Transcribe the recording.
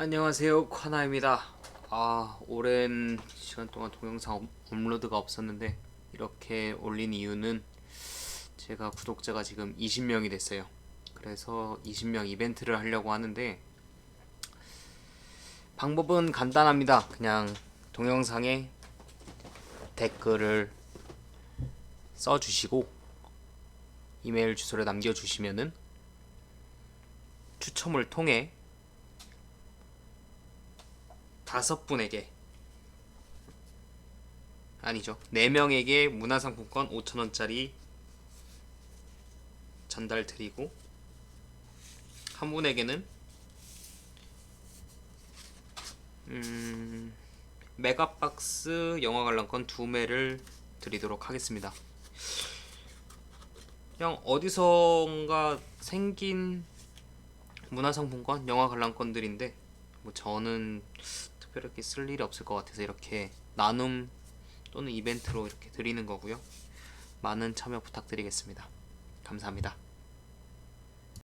안녕하세요 콰나입니다. 아 오랜 시간 동안 동영상 업- 업로드가 없었는데 이렇게 올린 이유는 제가 구독자가 지금 20명이 됐어요. 그래서 20명 이벤트를 하려고 하는데 방법은 간단합니다. 그냥 동영상에 댓글을 써주시고 이메일 주소를 남겨주시면은 추첨을 통해 다섯 분에게 아니죠 네 명에게 문화상품권 5천 원짜리 전달 드리고 한 분에게는 음 메가박스 영화 관람권 두 매를 드리도록 하겠습니다. 그냥 어디선가 생긴 문화상품권, 영화 관람권들인데 뭐 저는 특별하게 쓸 일이 없을 것 같아서 이렇게 나눔 또는 이벤트로 이렇게 드리는 거고요. 많은 참여 부탁드리겠습니다. 감사합니다.